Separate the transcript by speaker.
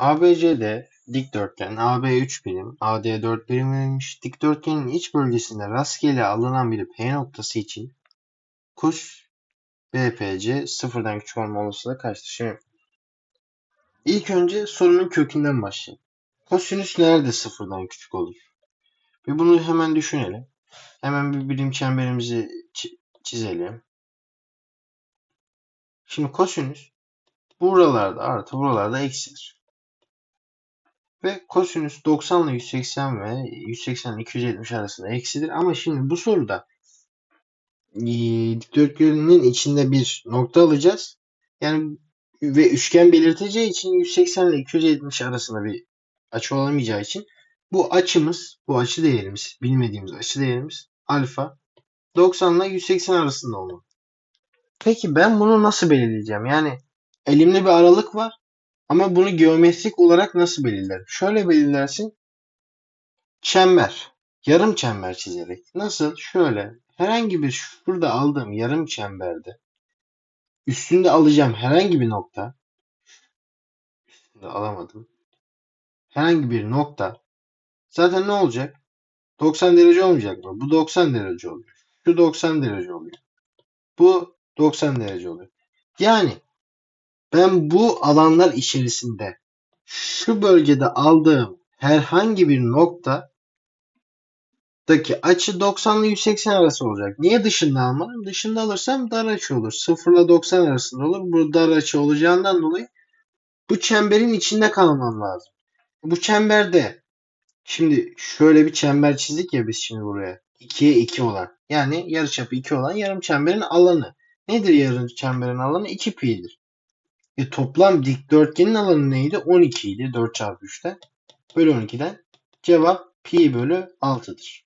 Speaker 1: ABC'de dikdörtgen AB 3 birim, AD 4 birim verilmiş. Dikdörtgenin iç bölgesinde rastgele alınan bir P noktası için kus BPC sıfırdan küçük olma olasılığı kaçtır? Şimdi ilk önce sorunun kökünden başlayalım. Kosinüs nerede sıfırdan küçük olur? Ve bunu hemen düşünelim. Hemen bir birim çemberimizi çi- çizelim. Şimdi kosinüs buralarda artı buralarda eksidir. Ve kosinüs 90 ile 180 ve 180 ile 270 arasında eksidir. Ama şimdi bu soruda eee, dikdörtgenin içinde bir nokta alacağız. Yani ve üçgen belirteceği için 180 ile 270 arasında bir açı olamayacağı için bu açımız, bu açı değerimiz, bilmediğimiz açı değerimiz alfa 90 ile 180 arasında olmalı. Peki ben bunu nasıl belirleyeceğim? Yani elimde bir aralık var ama bunu geometrik olarak nasıl belirlerim? Şöyle belirlersin. Çember. Yarım çember çizerek. Nasıl? Şöyle. Herhangi bir şurada aldığım yarım çemberde üstünde alacağım herhangi bir nokta üstünde alamadım. Herhangi bir nokta zaten ne olacak? 90 derece olmayacak mı? Bu 90 derece oluyor. Şu 90 derece oluyor. Bu 90 derece oluyor. Yani ben bu alanlar içerisinde şu bölgede aldığım herhangi bir noktadaki açı 90 ile 180 arası olacak. Niye dışında almadım? Dışında alırsam dar açı olur. 0 ile 90 arasında olur. Bu dar açı olacağından dolayı bu çemberin içinde kalmam lazım. Bu çemberde şimdi şöyle bir çember çizdik ya biz şimdi buraya. 2'ye 2 olan. Yani yarıçapı 2 olan yarım çemberin alanı. Nedir yarım çemberin alanı? 2 pi'dir. E toplam dikdörtgenin alanı neydi? 12 idi 4 çarpı 3'ten. Bölü 12'den. Cevap pi bölü 6'dır.